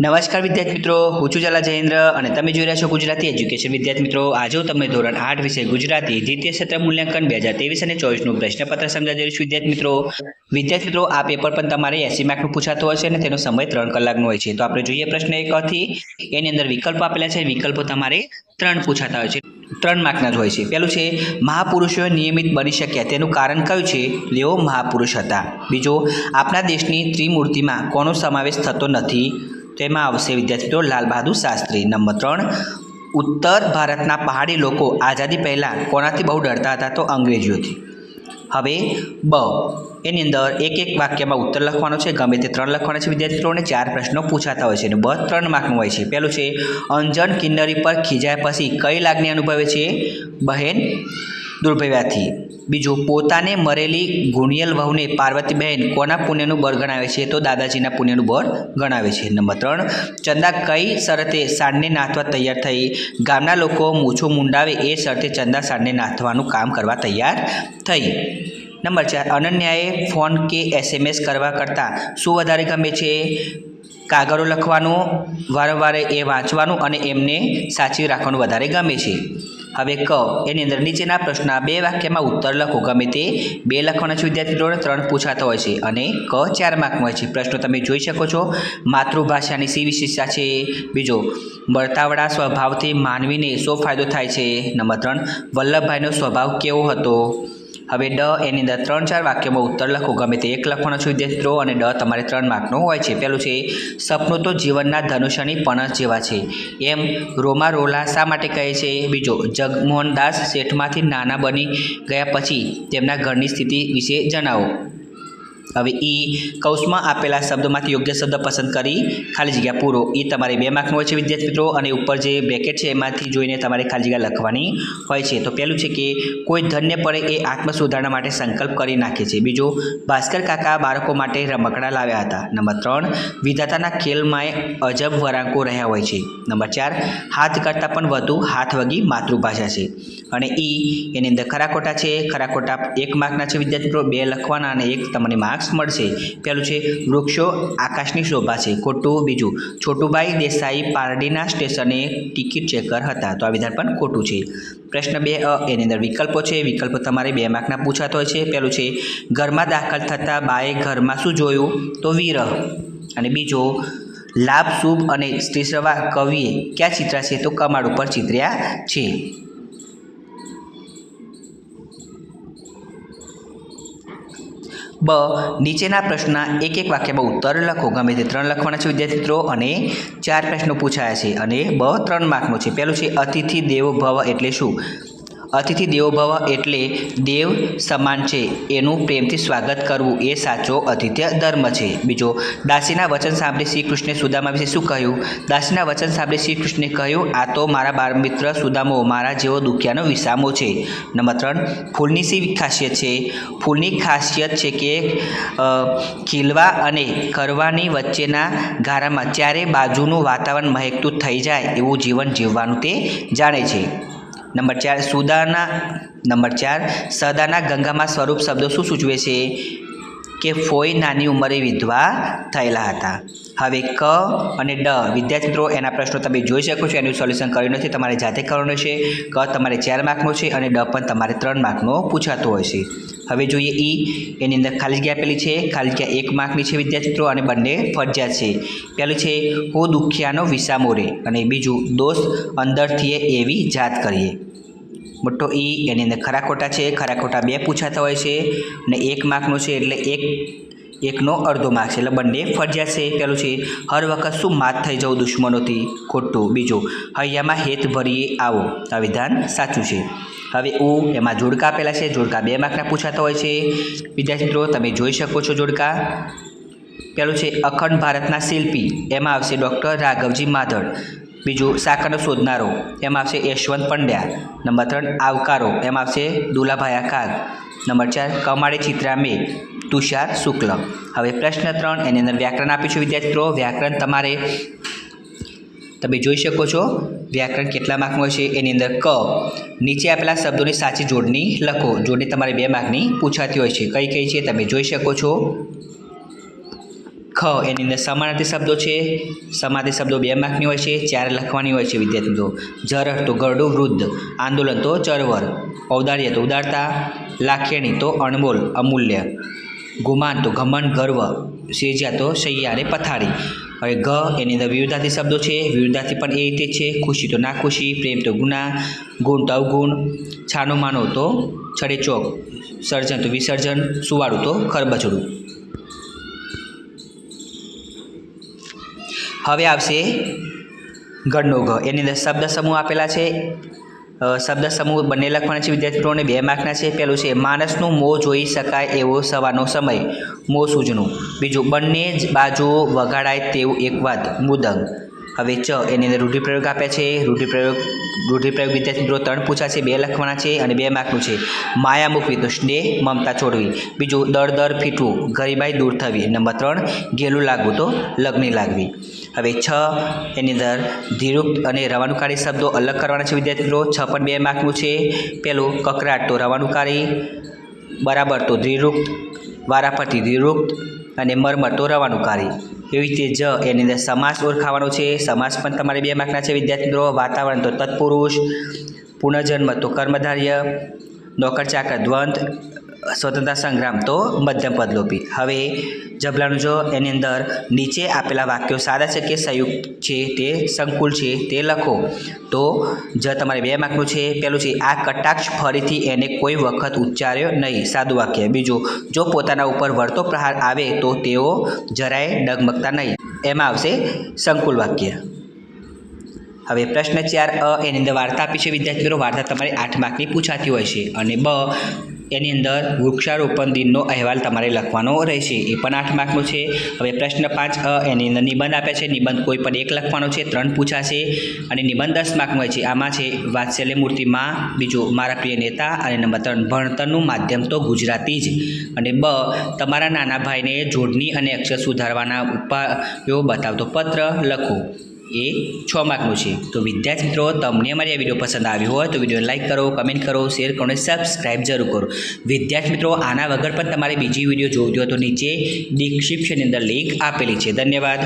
નમસ્કાર વિદ્યાર્થી મિત્રો, હું છું જલા જયેન્દ્ર અને તમે જોઈ રહ્યા છો ગુજરાતી એજ્યુકેશન. વિદ્યાર્થી મિત્રો, આજે હું ધોરણ આઠ વિષય ગુજરાતી દ્વિતીય સત્ર મૂલ્યાંકન બે હજાર ત્રેવીસ અને ચોવીસનું પ્રશ્નપત્ર સમજાવી વિદ્યાર્થી મિત્રો વિદ્યાર્થી મિત્રો, આ પેપર પણ તમારે એસી માર્કનું પૂછાતું છે અને તેનો સમય ત્રણ કલાકનો હોય છે. તો આપણે જોઈએ પ્રશ્ન એકથી એની અંદર વિકલ્પો આપેલા છે. વિકલ્પો તમારે ત્રણ પૂછાતા હોય છે. ત્રણ માર્કના જ હોય છે. પહેલું છે, મહાપુરુષો નિયમિત બની શક્યા. તેનું કારણ કયું છે? તેઓ મહાપુરુષ હતા. બીજો આપણા દેશની ત્રિમૂર્તિમાં કોનો સમાવેશ થતો નથી? તેમાં આવશે વિદ્યાર્થી મિત્રો લાલ બહાદુર શાસ્ત્રી. નંબર ત્રણ, ઉત્તર ભારતના પહાડી લોકો આઝાદી પહેલાં કોનાથી બહુ ડરતા હતા તો અંગ્રેજીઓથી હવે, બ, એની અંદર એક એક વાક્યમાં ઉત્તર લખવાનો છે, ગમે તે ત્રણ લખવાના છે વિદ્યાર્થી મિત્રોને ચાર પ્રશ્નો પૂછાતા હોય છે અને બ ત્રણ માર્કનું હોય છે. પહેલું છે, અંજન કિન્નરી પર ખીજાયા પછી કઈ લાગણી અનુભવે છે? બહેન દુર્ભવ્યાથી. બીજું, પોતાને મરેલી ગુણિયલ વહુને પાર્વતીબહેન કોના પુણ્યનું બળ ગણાવે છે? તો દાદાજીના પુણ્યનું બળ ગણાવે છે. નંબર ત્રણ, ચંદા કઈ શરતે સાંડને નાથવા તૈયાર થઈ? ગામના લોકો મૂછું મુંડાવે એ શરતે ચંદા સાંડને નાથવાનું કામ કરવા તૈયાર થઈ. નંબર ચાર, અનન્યાએ ફોન કે એસએમએસ કરવા કરતાં શું વધારે ગમે છે? કાગળો લખવાનું, વારંવાર એ વાંચવાનું અને એમને સાચવી રાખવાનું વધારે ગમે છે. હવે ક એની અંદર નીચેના પ્રશ્નના બે વાક્યમાં ઉત્તર લખો. ગમે તે બે લખવાના છે વિદ્યાર્થી મિત્રોને ત્રણ પૂછાતા હોય છે અને ક ચાર માર્કનો હોય છે. પ્રશ્નો તમે જોઈ શકો છો. માતૃભાષાની સી વિશેષતા છે. બીજો બળતાવડા સ્વભાવથી માનવીને શો ફાયદો થાય છે? નંબર ત્રણ, વલ્લભભાઈનો સ્વભાવ કેવો હતો? હવે ડ એની અંદર ત્રણ ચાર વાક્યમાં ઉત્તર લખો. ગમે તે એક લખવાનો છે વિદ્યાર્થી મિત્રો, અને ડ તમારે ત્રણ માર્કનું હોય છે. પહેલું છે, સપનું તો જીવનના ધનુષ્યની પણસ જેવા છે. એમ રોમા રોલા શા માટે કહે છે? બીજો, જગમોહનદાસ શેઠમાંથી નાના બની ગયા પછી તેમના ઘરની સ્થિતિ વિશે જણાવો. હવે ઈ કૌશમાં આપેલા શબ્દોમાંથી યોગ્ય શબ્દ પસંદ કરી ખાલી જગ્યા પૂરો. એ તમારે બે માર્કનો હોય છે, વિદ્યાર્થી મિત્રો, અને ઉપર જે બ્રેકેટ છે, એમાંથી જોઈને તમારે ખાલી જગ્યા લખવાની હોય છે. તો પહેલું છે કે, કોઈ ધન્ય પડે એ આત્મ સુધારણા માટે સંકલ્પ કરી નાખે છે. બીજો, ભાસ્કર કાકા બાળકો માટે રમકડા લાવ્યા હતા. નંબર ત્રણ, વિધાતાના ખેલમાં અજબ વરાંકો રહ્યા હોય છે. નંબર ચાર, હાથ કરતાં પણ વધુ હાથ વગી માતૃભાષા છે. અને ઈ એની અંદર ખરાખોટા છે. ખરાખોટા એક માર્કના છે, વિદ્યાર્થી મિત્રો, બે લખવાના અને એક તમને માર્ક્સ મળશે. પહેલું છે, વૃક્ષો આકાશની શોભા છે. ખોટું બીજું, છોટુભાઈ દેસાઈ પારડીના સ્ટેશને ટિકિટ ચેકર હતા. તો આ વિધાન પણ ખોટું છે. પ્રશ્ન બે, અ, એની અંદર વિકલ્પો છે. વિકલ્પો તમારે બે માર્કના પૂછાતો હોય છે. પહેલું છે, ઘરમાં દાખલ થતાં બાએ ઘરમાં શું જોયું? તો વિરહ. અને બીજો, લાભ, શુભ અને સ્ત્રીસવા કવિએ ક્યાં ચિત્રા છે? તો કમાડ ઉપર ચિત્ર્યા છે. બ. નીચેના પ્રશ્નના એક એક વાક્યમાં ઉત્તર લખો. ગમે તે ત્રણ લખવાના છે વિદ્યાર્થી મિત્રો અને ચાર પ્રશ્નો પૂછાયા છે. અને બ ત્રણ માર્કનો છે. પહેલું છે, અતિથિ દેવો ભવ એટલે શું? અતિથિ દેવોભવ એટલે દેવ સમાન છે. એનું પ્રેમથી સ્વાગત કરવું એ સાચો અતિથ્ય ધર્મ છે. બીજો, દાસીના વચન સાંભળી શ્રી કૃષ્ણે સુદામા વિશે શું કહ્યું? દાસીના વચન સાંભળી શ્રી કૃષ્ણે કહ્યું, આ તો મારા બાળ મિત્ર સુદામો, મારા જેવો દુખિયાનો વિસામો છે. નંબર ત્રણ, ફૂલની શી ખાસિયત છે? ફૂલની ખાસિયત છે કે ખીલવા અને કરવાની વચ્ચેના ગારામાં ચારે બાજુનું વાતાવરણ મહેકતું થઈ જાય એવું જીવન જીવવાનું તે જાણે છે. નંબર ચાર સુદાના નંબર ચાર સદાના ગંગામાં સ્વરૂપ શબ્દો શું સૂચવે છે? કે ફોઈ નાની ઉંમરે વિધવા થયેલા હતા. હવે ક અને ડ વિદ્યાર્થી મિત્રો એના પ્રશ્નો તમે જોઈ શકો છો, એનું સોલ્યુશન કર્યું નથી, તમારે જાતે કરવાનું છે. ક તમારે ચાર માર્કનો છે અને ડ પણ તમારે ત્રણ માર્કનો પૂછાતો હોય છે. હવે જોઈએ ઈ, એની અંદર ખાલી જગ્યા આપેલી છે? ખાલી જગ્યા એક માર્કની છે વિદ્યાર્થી મિત્રો અને બંને ફરજિયાત છે. પહેલું છે, હું દુખિયાનો વિસામો રે અને બીજું, દોસ્ત અંદરથી એવી જાત કરીએ. મોટો ઈ એની અંદર ખરા ખોટા છે, ખરા ખોટા બે પૂછાતા હોય છે અને એક માર્કનું છે એટલે એક, એકનો અડધો માર્ક છે. એટલે બંને ફરજિયાત છે. પેલું છે, હર વખત શું માત થઈ જવું દુશ્મનોથી? ખોટું. બીજું હૈયામાં હેત ભરીએ, આવો. આ વિધાન સાચું છે. હવે ઉ, એમાં જોડકા આપેલા છે. જોડકા બે માર્કના પૂછાતા હોય છે. વિદ્યાર્થી મિત્રો, તમે જોઈ શકો છો જોડકા. પેલું છે, અખંડ ભારતના શિલ્પી. એમાં આવશે ડૉક્ટર રાઘવજી માધડ. બીજું સાકરનો શોધનારો, એમાં આવશે યશવંત પંડ્યા. નંબર ત્રણ, આવકારો, એમાં આવશે દુલાભાઈ આકાર. નંબર ચાર, કમાડે ચિત્રામે તુષાર શુક્લ. હવે પ્રશ્ન ત્રણ, એની અંદર વ્યાકરણ આપ્યું છે વિદ્યાર્થી મિત્રો વ્યાકરણ તમારે, તમે જોઈ શકો છો, વ્યાકરણ કેટલા માર્કનું છે? એની અંદર ક. નીચે આપેલા શબ્દોની સાચી જોડણી લખો. જોડણી તમારે બે માર્કની પૂછાતી હોય છે. કઈ કઈ છે? તમે જોઈ શકો છો. ખ એની અંદર સમાનાર્થી શબ્દો છે. સમાનાર્થી શબ્દો બે માર્કની હોય છે, ચાર લખવાની હોય છે. વિદ્યાર્થી મિત્રો જરઠ તો ગરડું વૃદ્ધ, આંદોલન તો ચળવળ ઔદાર્ય તો ઉદારતા, લાખેણી તો અણમોલ અમૂલ્ય, ગુમાન તો ઘમંડ ગર્વ, સેજ્યા તો સૈયા અને પથારી. હવે ઘ એની અંદર વિરુદ્ધાર્થી શબ્દો છે. વિરુદ્ધાર્થી પણ એ રીતે છે. ખુશી તો નાખુશી, પ્રેમ તો ગુના, ગુણ તો અવગુણ, છાનો માનો તો છડે ચોક સર્જન તો વિસર્જન, સુવાળું તો ખરબચડું. હવે આવશે ગણનો ઘ એની અંદર શબ્દ સમૂહ આપેલા છે. શબ્દ સમૂહ બંને લખવાના છે વિદ્યાર્થીઓને. બે માર્કના છે. પહેલું છે, માણસનું મોં જોઈ શકાય એવો સવારનો સમય. મોં સૂજનું. બીજું, બંને જ બાજુ વગાડાય તેવું એક વાત. મુદંગ. હવે ચ, એની અંદર રૂઢિપ્રયોગ આપ્યા છે. રૂઢિપ્રયોગ રૂઢિપ્રયોગ વિદ્યાર્થી મિત્રો ત્રણ પૂછા છે. બે લખવાના છે અને બે માર્કનું છે. માયા મૂકવી તો સ્નેહ, મમતા છોડવી બીજું, દર દર ફીટવું. ગરીબાઈ દૂર થવી. નંબર ત્રણ, ગેલું લાગવું, તો લગ્ન લાગવી. હવે છ એની અંદર ધીરુક્ત અને રવાનુકારી શબ્દો અલગ કરવાના છે વિદ્યાર્થી મિત્રો છ પણ બે માર્કનું છે. પેલું કકરાટ તો રવાનુકારી, બરાબર તો ધીરુક્ત વારાફરતી ધીરુક્ત અને મરમર તો રવાનુકારી. એવી રીતે જ એની અંદર સમાસ ઓળખાવાનો છે. સમાસ પણ તમારે બે માર્કના છે વિદ્યાર્થી મિત્રો વાતાવરણ તો તત્પુરુષ, પુનર્જન્મ તો કર્મધાર્ય નોકર ચાકર દ્વંદ સ્વતંત્રતા સંગ્રામ તો મધ્યમ પદલોપી હવે જબલાનું જો એની અંદર નીચે આપેલા વાક્યો સારા છે કે સંયુક્ત છે તે સંકુલ છે તે લખો. તો જ તમારે બે માર્કનું છે. પેલું છે, આ કટાક્ષ ફરીથી એને કોઈ વખત ઉચ્ચાર્યો નહીં. સાદું વાક્ય. બીજું, જો પોતાના ઉપર વળતો પ્રહાર આવે તો તેઓ જરાય ડગમગતા નહીં. એમાં આવશે સંકુલ વાક્ય. હવે પ્રશ્ન ચાર અ એની અંદર વાર્તા આપી છે. વિદ્યાર્થી મિત્રો, વાર્તા તમારે આઠ માર્કની પૂછાતી હોય છે. અને બ એની અંદર વૃક્ષારોપણ દિનનો અહેવાલ તમારે લખવાનો રહેશે. એ પણ આઠ માર્કનો છે. હવે પ્રશ્ન પાંચ, અ, એની અંદર નિબંધ આપે છે. નિબંધ કોઈ પણ એક લખવાનો છે, ત્રણ પૂછાશે. અને નિબંધ દસ માર્કનો હોય છે. આમાં છે, વાત્સલ્ય મૂર્તિમાં બીજું મારા પ્રિય નેતા અને નંબર ત્રણ, ભણતરનું માધ્યમ તો ગુજરાતી જ. અને બ, તમારા નાના ભાઈને જોડણી અને અક્ષર સુધારવાના ઉપાયો બતાવતો પત્ર લખો. એ છ માર્કનું છે. તો વિદ્યાર્થી મિત્રો તમને અમારી આ વીડિયો પસંદ આવ્યો હોય તો વીડિયો લાઇક કરો, કમેન્ટ કરો, શેર કરો અને સબસ્ક્રાઈબ જરૂર કરો. વિદ્યાર્થી મિત્રો, આના વગર પણ તમારે બીજી વીડિયો જોવી હોય તો નીચે ડિસ્ક્રિપ્શનની અંદર લિંક આપેલી છે. ધન્યવાદ.